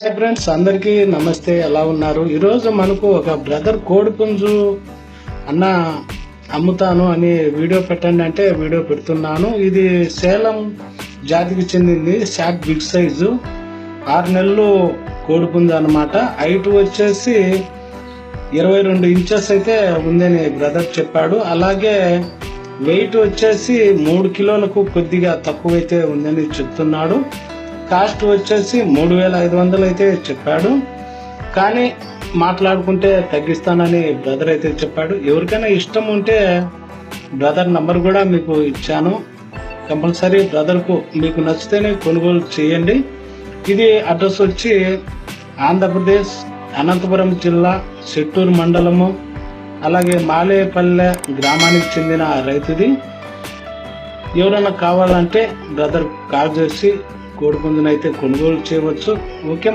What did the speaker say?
Hi friends అందరికీ నమస్తే. ఎలా ఉన్నారు? ఈరోజు మనకు ఒక బ్రదర్ కోడిపుంజు అన్న అమ్ముతాను అని వీడియో పెట్టండి అంటే వీడియో పెడుతున్నాను. ఇది సేలం జాతికి చెందింది షార్ట్ బిగ్ సైజు. ఆరు నెలలు కోడిపుంజు అనమాట హైట్ వచ్చేసి ఇరవై రెండు ఇంచెస్ అయితే ఉందని బ్రదర్ చెప్పాడు. అలాగే వెయిట్ వచ్చేసి మూడు కిలోలకు కొద్దిగా తక్కువైతే ఉందని చెప్తున్నాడు. కాస్ట్ వచ్చేసి మూడు వేల ఐదు వందలు అయితే చెప్పాడు. కానీ మాట్లాడుకుంటే తగ్గిస్తానని బ్రదర్ అయితే చెప్పాడు. ఎవరికైనా ఇష్టం ఉంటే బ్రదర్ నంబర్ కూడా మీకు ఇచ్చాను. కంపల్సరీ బ్రదర్కు మీకు నచ్చితేనే కొనుగోలు చేయండి. ఇది అడ్రస్ వచ్చి ఆంధ్రప్రదేశ్ అనంతపురం జిల్లా చిట్టూరు మండలము అలాగే మాలేపల్లె గ్రామానికి చెందిన రైతుది. ఎవరైనా కావాలంటే బ్రదర్ కాల్ చేసి కోడిపుంజునైతే కొనుగోలు చేయవచ్చు. ఓకే